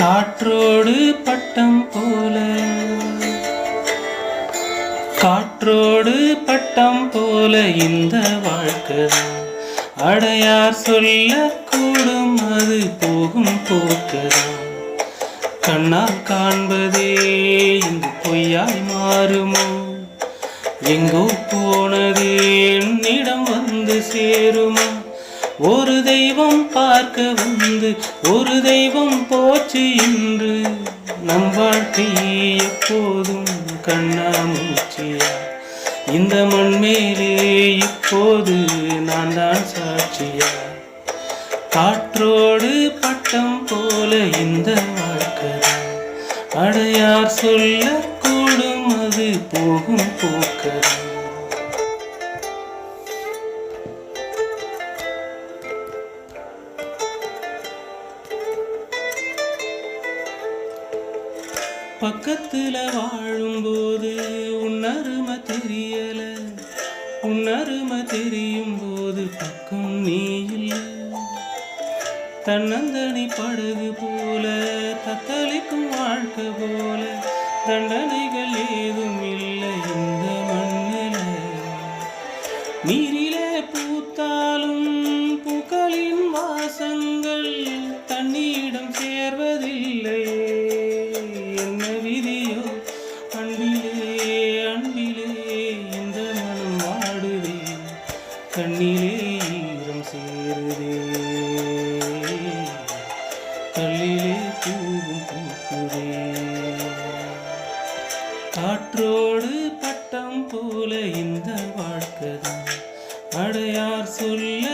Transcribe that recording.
காற்றோடு பட்டம் போல. காற்றோடு பட்டம் போல இந்த வாழ்க்கை. அடையார் சொல்லக்கூடும் அது போகும் போக்கதான் கண்ணால் காண்பதே இங்கு பொய்யாய் மாறுமோ? எங்கோ போனது என்னிடம் வந்து சேருமா? ஒரு தெய்வம் பார்க்க வந்து ஒரு தெய்வம் போச்சு இன்று. நம் வாழ்க்கை எப்போதும் கண்ணாமூச்சியா? இந்த மண் மேலே இப்போது நான் தான் சாட்சியா? காற்றோடு பட்டம் போல இந்த வாழ்க்கை. அடையார் சொல்ல கூடும் அது போகும் போக்கதான் பக்கத்தில் வாழும்போது உன்னருமை தெரியல. உன்னருமை தெரியும் போது பக்கம் நீ இல்லை. தன்னந்தனி படகு போல தத்தளிக்கும் வாழ்க்கை போல தண்டனைகள் ஏதும் இல்லை இந்த மண்ணில். நீரிலே பூத்தாலும் பூக்களின் வாசங்கள் கண்ணிலே சேருதே. கல்லிலே பூவும் பூக்குதே. காற்றோடு பட்டம் போல இந்த வாழ்க்கை அடையார் சொல்ல